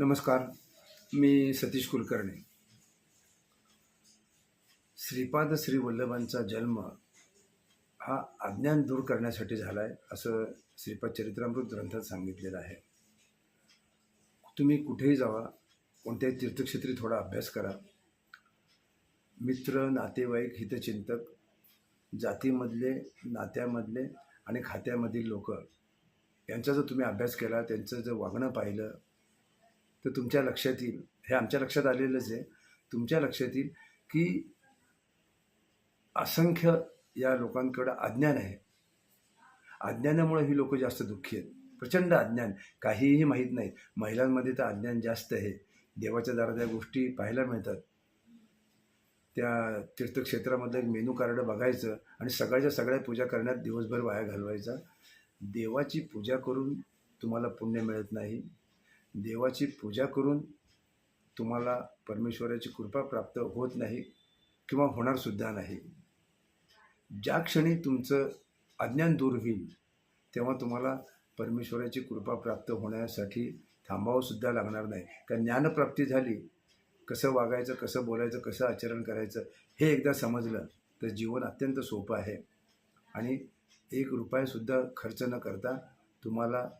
नमस्कार मी सतीश कुलकर्णी. श्रीपाद श्री वल्लभांचा जन्म हा अज्ञान दूर करण्यासाठी झाला आहे असं श्रीपाद चरित्रामृत ग्रंथात सांगितलेलं आहे. तुम्ही कुठेही जावा कोणत्याही तीर्थक्षेत्री थोडा अभ्यास करा. मित्र नातेवाईक हितचिंतक जातीमधले नात्यामधले आणि खात्यामधील लोक यांचा जर तुम्ही अभ्यास केला त्यांचं जर वागणं पाहिलं तर तुमच्या लक्षात येईल. हे आमच्या लक्षात आलेलंच आहे. तुमच्या लक्षात येईल की असंख्य या लोकांकडं अज्ञान आहे. अज्ञानामुळे ही लोक जास्त दुःखी आहेत. प्रचंड अज्ञान. काहीही माहीत नाही. महिलांमध्ये तर अज्ञान जास्त आहे. देवाच्या दारात या गोष्टी पाहायला मिळतात. त्या तीर्थक्षेत्रामधलं एक मेनू कार्ड बघायचं आणि सगळ्याच्या सगळ्या पूजा करण्यात दिवसभर वाया घालवायचा. देवाची पूजा करून तुम्हाला पुण्य मिळत नाही. देवाची पूजा करून तुम्हाला परमेश्वराची कृपा प्राप्त होत नाही किंवा होणारसुद्धा नाही. ज्या क्षणी तुमचं अज्ञान दूर होईल तेव्हा तुम्हाला परमेश्वराची कृपा प्राप्त होण्यासाठी थांबावंसुद्धा लागणार नाही. कारण ज्ञानप्राप्ती झाली कसं वागायचं कसं बोलायचं कसं आचरण करायचं हे एकदा समजलं तर जीवन अत्यंत सोपं आहे. आणि एक रुपयासुद्धा खर्च न करता तुम्हाला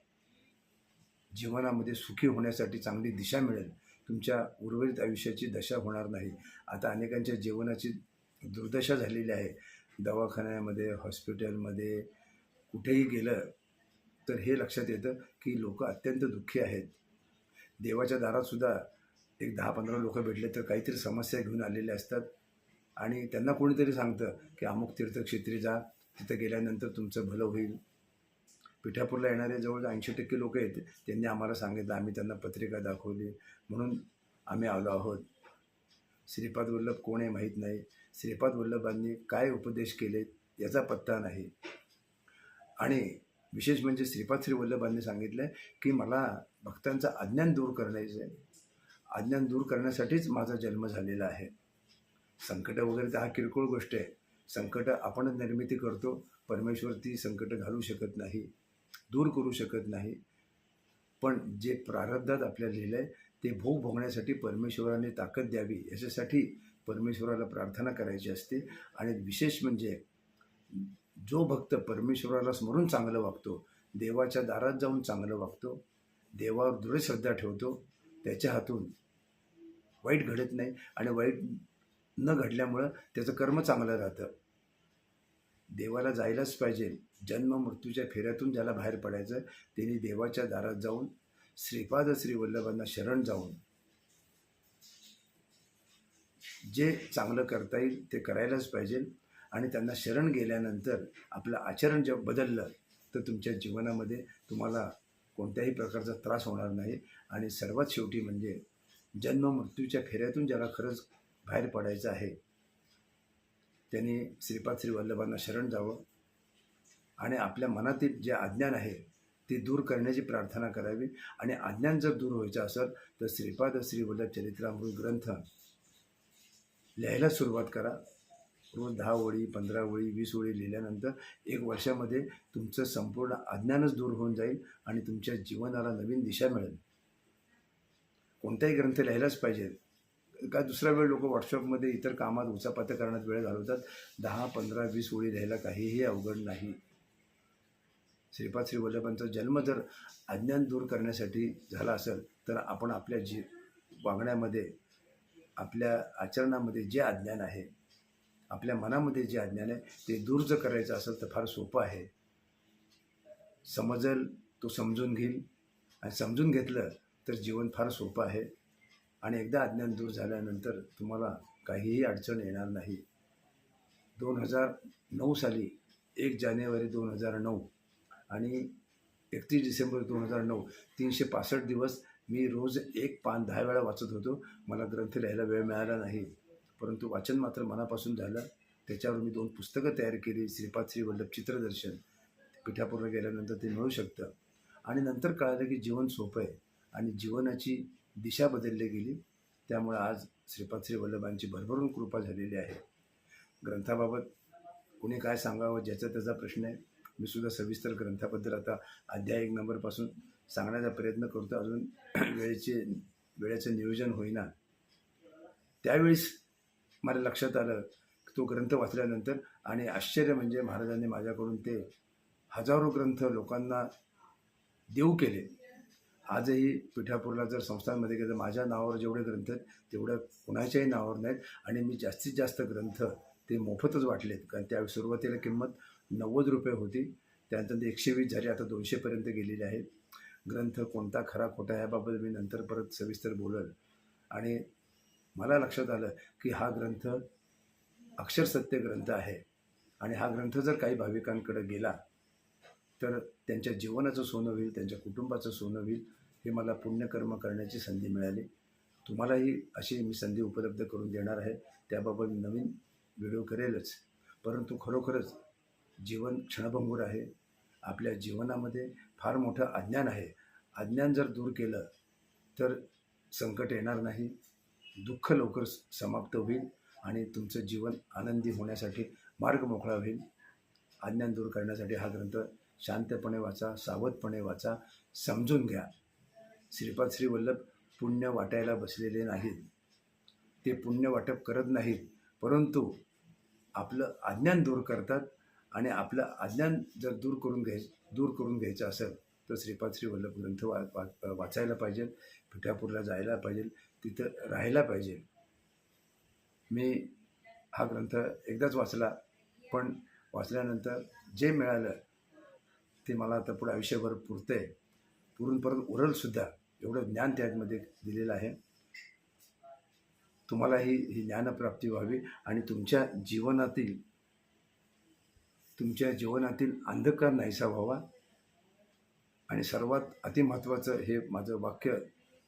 जीवनामध्ये सुखी होण्यासाठी चांगली दिशा मिळेल. तुमच्या उर्वरित आयुष्याची दशा होणार नाही. आता अनेकांच्या जीवनाची दुर्दशा झालेली आहे. दवाखान्यामध्ये हॉस्पिटलमध्ये कुठेही गेलं तर हे लक्षात येतं की लोक अत्यंत दुःखी आहेत. देवाच्या दारातसुद्धा एक दहा पंधरा लोक भेटले तर काहीतरी समस्या घेऊन आलेले असतात. आणि त्यांना कोणीतरी सांगतं की अमुक तीर्थक्षेत्री जा. तिथं गेल्यानंतर तुमचं भलं होईल. पिठापूरला येणारे जवळ ऐंशी टक्के लोक आहेत. त्यांनी आम्हाला सांगितलं आम्ही त्यांना पत्रिका दाखवली. म्हणून आम्ही आलो आहोत. श्रीपाद वल्लभ कोण आहे माहीत नाही. श्रीपाद वल्लभांनी काय उपदेश केले याचा पत्ता नाही. आणि विशेष म्हणजे श्रीपाद श्री वल्लभांनी सांगितलं की मला भक्तांचं अज्ञान दूर करायचं आहे अज्ञान दूर करण्यासाठीच माझा जन्म झालेला आहे. संकट वगैरे तर हा किरकोळ गोष्ट आहे. संकट आपणच निर्मिती करतो. परमेश्वर ती संकट घालू शकत नाही. दूर करू शकत नाही. पण जे प्रारब्धात आपल्याला लिहिलं आहे ते भोग भोगण्यासाठी परमेश्वराने ताकद द्यावी याच्यासाठी परमेश्वराला प्रार्थना करायची असते. आणि विशेष म्हणजे जो भक्त परमेश्वराला स्मरून चांगलं वागतो देवाच्या दारात जाऊन चांगलं वागतो देवावर दृढ श्रद्धा ठेवतो त्याच्या हातून वाईट घडत नाही. आणि वाईट न घडल्यामुळं त्याचं कर्म चांगलं राहतं. देवाला जायलाच पाहिजे. जन्म मृत्यूच्या फेऱ्यातून ज्याला बाहेर पडायचं त्यांनी देवाच्या दारात जाऊन श्रीपाद श्री वल्लभांना शरण जाऊन जे चांगलं करता येईल ते करायलाच पाहिजे. आणि त्यांना शरण गेल्यानंतर आपलं आचरण जे बदललं तर तुमच्या जीवनामध्ये तुम्हाला कोणत्याही प्रकारचा त्रास होणार नाही. आणि सर्वात शेवटी म्हणजे जन्म मृत्यूच्या फेऱ्यातून ज्याला खरंच बाहेर पडायचं आहे त्यांनी श्रीपाद श्री वल्लभांना शरण जावं आणि आपल्या मनातील जे अज्ञान आहे ते दूर करण्याची प्रार्थना करावी. आणि अज्ञान जर दूर व्हायचं असेल तर श्रीपाद श्री वल्लभ चरित्रामृत ग्रंथ लिहायला सुरुवात करा. रोज दहा ओळी पंधरा ओळी वीस ओळी लिहिल्यानंतर एक वर्षामध्ये तुमचं संपूर्ण अज्ञानच दूर होऊन जाईल आणि तुमच्या जीवनाला नवीन दिशा मिळेल. कोणताही ग्रंथ लिहायलाच पाहिजे. का दुसरा वेळ लोक व्हॉट्सअपमध्ये इतर कामात उचापात्या करण्यात वेळ घालवतात. दहा पंधरा वीस ओळी लिहायला काहीही अवघड नाही. श्रीपाद श्री वल्लभांचा जन्म जर अज्ञान दूर करण्यासाठी झाला असेल तर आपण आपल्या जी वागण्यामध्ये आपल्या आचरणामध्ये जे अज्ञान आहे आपल्या मनामध्ये जे अज्ञान आहे ते दूर जर करायचं असेल तर फार सोपं आहे. समजेल तो समजून घेईल. आणि समजून घेतलं तर जीवन फार सोपं आहे. आणि एकदा अज्ञान दूर झाल्यानंतर तुम्हाला काहीही अडचण येणार नाही. दोन हजार नऊ साली एक जानेवारी दोन हजार नऊ आणि एकतीस डिसेंबर दोन हजार नऊ तीनशे पासष्ट दिवस मी रोज एक पान दहा वेळा वाचत होतो. मला ग्रंथ लिहायला वेळ मिळाला नाही. परंतु वाचन मात्र मनापासून झालं. त्याच्यावर मी दोन पुस्तकं तयार केली. श्रीपाद श्री वल्लभ चित्रदर्शन. पिठापूरला गेल्यानंतर ते मिळू शकतं. आणि नंतर कळालं की जीवन सोपं आहे. आणि जीवनाची दिशा बदलली गेली. त्यामुळे आज श्रीपाद श्री वल्लभांची भरभरून कृपा झालेली आहे. ग्रंथाबाबत कुणी काय सांगावं ज्याचा त्याचा प्रश्न आहे मी सुद्धा सविस्तर ग्रंथाबद्दल आता अध्याय एक नंबरपासून सांगण्याचा प्रयत्न करतो. अजून वेळेचे वेळेचं नियोजन होईना. त्यावेळेस मला लक्षात आलं तो ग्रंथ वाचल्यानंतर आणि आश्चर्य म्हणजे महाराजांनी माझ्याकडून ते हजारो ग्रंथ लोकांना देऊ केले. आजही पिठापूरला जर संस्थांमध्ये गेलं माझ्या नावावर जेवढे ग्रंथ आहेत तेवढ्या कुणाच्याही नावावर नाहीत. आणि मी जास्तीत जास्त ग्रंथ ते मोफतच वाटलेत. कारण त्या सुरुवातीला किंमत नव्वद रुपये होती. त्यानंतर एकशे वीस झाली आता दोनशेपर्यंत गेलेले आहेत. ग्रंथ कोणता खरा खोटा याबाबत मी नंतर परत सविस्तर बोलल. आणि मला लक्षात आलं की हा ग्रंथ अक्षरसत्य ग्रंथ आहे. आणि हा ग्रंथ जर काही भाविकांकडे गेला तर त्यांच्या जीवनाचं सोनं होईल त्यांच्या कुटुंबाचं सोनं होईल हे मला पुण्यकर्म करण्याची संधी मिळाली. तुम्हालाही अशी मी संधी उपलब्ध करून देणार आहे. त्याबाबत मी नवीन व्हिडिओ करेलच. परंतु खरोखरच जीवन क्षणभंगूर आहे. आपल्या जीवनामध्ये फार मोठं अज्ञान आहे. अज्ञान जर दूर केलं तर संकट येणार नाही. दुःख लवकर समाप्त होईल आणि तुमचं जीवन आनंदी होण्यासाठी मार्ग मोकळा होईल. अज्ञान दूर करण्यासाठी हा ग्रंथ शांतपणे वाचा सावधपणे वाचा समजून घ्या. श्रीपाद श्री वल्लभ पुण्य वाटायला बसलेले नाहीत. ते पुण्य वाटप करत नाहीत परंतु आपलं अज्ञान दूर करतात आणि आपलं अज्ञान जर दूर करून घ्याय दूर करून घ्यायचं असेल तर श्रीपाद श्री वल्लभ ग्रंथ वा वा वाचायला पाहिजे पिठापूरला जायला पाहिजे तिथं राहायला पाहिजे. मी हा ग्रंथ एकदाच वाचला पण वाचल्यानंतर जे मिळालं ते मला आता पुढे आयुष्यभर पुरतं आहे पुरून परत उरलसुद्धा. एवढं ज्ञान त्यामध्ये दिलेलं आहे. तुम्हालाही ही ज्ञानप्राप्ती व्हावी आणि तुमच्या जीवनातील तुमच्या जीवनातील अंधकार नाहीसा व्हावा. आणि सर्वात अतिमहत्त्वाचं हे माझं वाक्य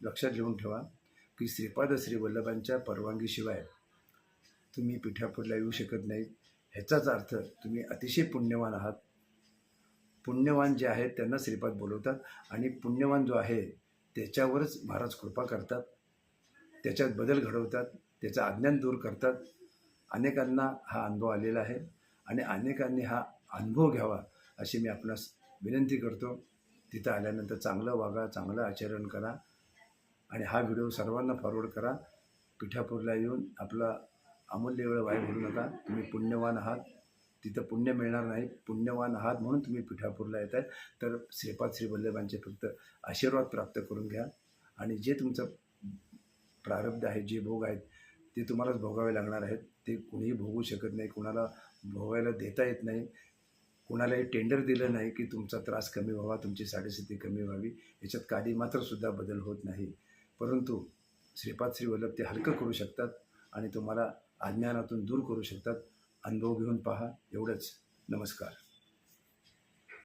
लक्षात घेऊन ठेवा की श्रीपाद श्री वल्लभांच्या परवानगीशिवाय तुम्ही पिठापूरला येऊ शकत नाही. ह्याचाच अर्थ तुम्ही अतिशय पुण्यवान आहात. पुण्यवान जे आहेत त्यांना श्रीपाद बोलवतात आणि पुण्यवान जो आहे त्याच्यावरच महाराज कृपा करतात. त्याच्यात बदल घडवतात. त्याचं अज्ञान दूर करतात. अनेकांना हा अनुभव आलेला आहे आणि अनेकांनी हा अनुभव घ्यावा अशी मी आपणास विनंती करतो. तिथं आल्यानंतर चांगलं वागा चांगलं आचरण करा आणि हा व्हिडिओ सर्वांना फॉरवर्ड करा. पिठापूरला येऊन आपला अमूल्य वेळ वाया घालू नका. तुम्ही पुण्यवान आहात. तिथं पुण्य मिळणार नाही. पुण्यवान आहात म्हणून तुम्ही पिठापूरला येत आहे तर श्रीपाद श्री वल्लभांचे फक्त आशीर्वाद प्राप्त करून घ्या. आणि जे तुमचं प्रारब्ध आहे जे भोग आहेत ते तुम्हालाच भोगावे लागणार आहेत. ते कुणीही भोगू शकत नाही. कुणाला भोगायला देता येत नाही. कुणालाही टेंडर दिलं नाही की तुमचा त्रास कमी व्हावा तुमची साडेस्थिती कमी व्हावी. याच्यात काही मात्रसुद्धा बदल होत नाही. परंतु श्रीपाद श्री वल्लभ ते हलकं करू शकतात आणि तुम्हाला अज्ञानातून दूर करू शकतात. अनुभव घेऊन पहा. एवढंच. नमस्कार.